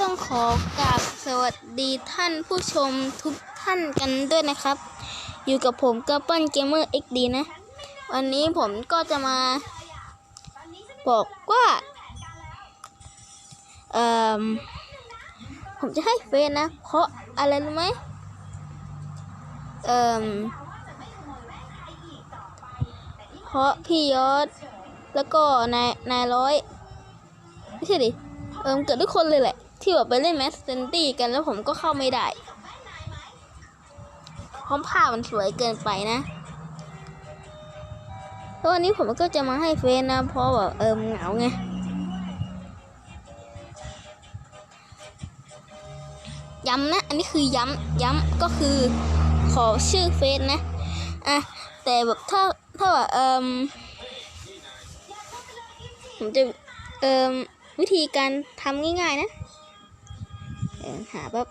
ต้องขอกราบสวัสดีท่านผู้ชมทุกท่านกันด้วยนะครับ อยู่กับผมกระปั้นเกมเมอร์เอ็กดีนะ วันนี้ผมก็จะมา บอกว่า เอ่อ ผมจะให้เฟซนะ เพราะอะไรรู้ไหมเอ่อ เพราะพี่ยศแล้วก็นายนายร้อยไม่ใช่ดิเอิมเกิดทุกคนเลยแหละ ที่แบบไปเล่นแมสเซนตี้กันแล้วผมก็เข้าไม่ได้พราะภาพมันสวยเกินไปนะแล้ววันนี้ผมก็จะมาให้เฟซนะเพราะแบบเอิมเหงาไงย้ำนะ อันนี้คือย้ำย้ำก็คือขอชื่อเฟซนะอะแต่แบบถ้าถ้าแบบเอิมผมจะเอิมวิธีการทำง่ายๆนะ หาแบบ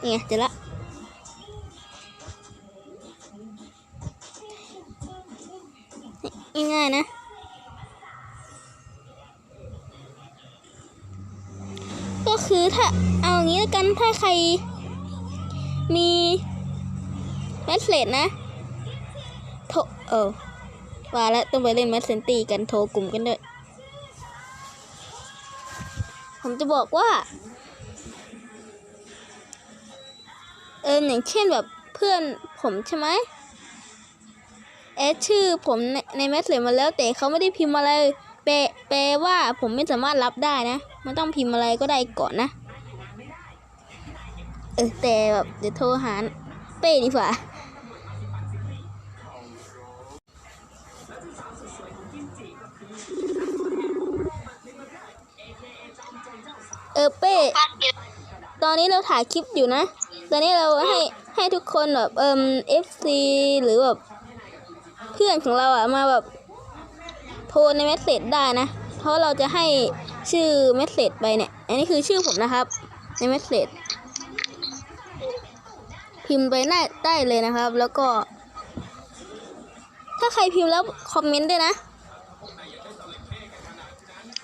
เนี่ยเจอละง่ายๆนะ ก็คือถ้าเอาอย่างนี้แล้วกันถ้าใครมีแมสเลดนะโทรเออว่าแล้วต้องไปเล่นแมสเซนตี้กันโทรกลุ่มกันด้วย ผมจะบอกว่า เอออย่างเช่นแบบเพื่อนผมใช่ไหมแอดชื่อผมในในแมสเลดมาแล้วแต่เขาไม่ได้พิมพ์อะไรแปลแปลว่าผมไม่สามารถรับได้นะมันต้องพิมพ์อะไรก็ได้ก่อนนะ เออแต่แบบเดี๋ยวโทรหาเป้ดีกว่า เออเป้ ตอนนี้เราถ่ายคลิปอยู่นะ ตอนนี้เราให้ให้ทุกคนแบบเอิมเอฟซีหรือแบบเพื่อนของเราอะมาแบบโทรในเมสเซจได้นะ เพราะเราจะให้ชื่อเมสเซจไปเนี่ย อันนี้คือชื่อผมนะครับ ในเมสเซจพิมพ์ไปได้ได้เลยนะครับ แล้วก็ ถ้าใครพิมพ์แล้วคอมเมนต์ด้วยนะ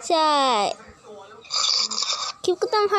ใช่ คลิปก็ต้องเท่